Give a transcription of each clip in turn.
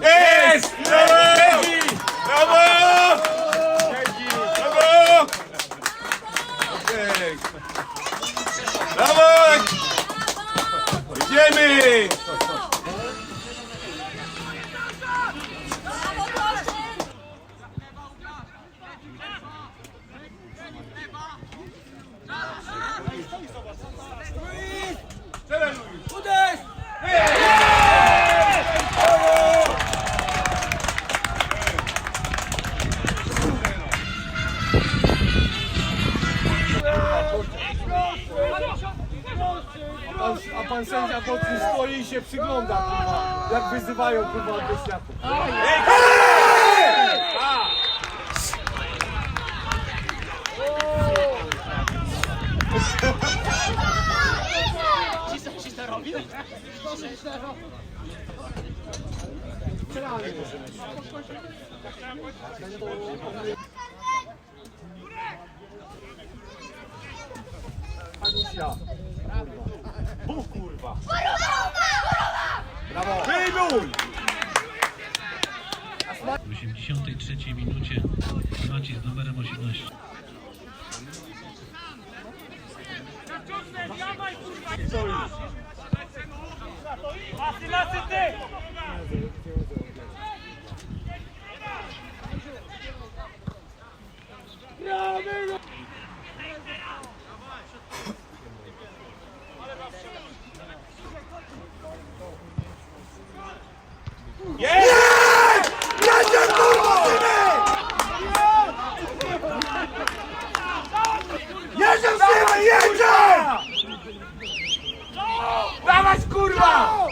Jest! Brawo! Pan, a pan sędzia boczny stoi i się przygląda, jak wyzywają kurwa do światła. Anisia. Bóg kurwa. Brawo. Wyjmuj! W 83 minucie Maciej z numerem 18. Masy, ty! Jedziesz, Dawać, kurwa!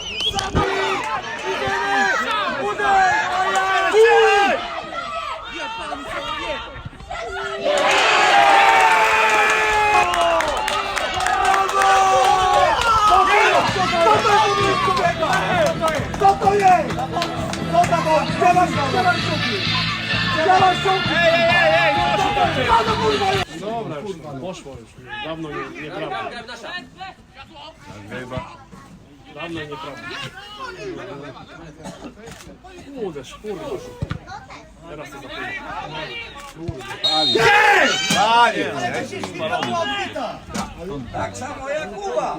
Co to jest? Co to jest? Śpiewaj, śpiewaj sztuki! Śpiewaj sztuki! Ej, ej, ej! Co to kurwa jest? Dobra, już poszło już. Dawno nie, nieprawda. Dawno nieprawda. Uderz, kurwa. Teraz to zapomnę. Panie! Tak samo jak Kuba.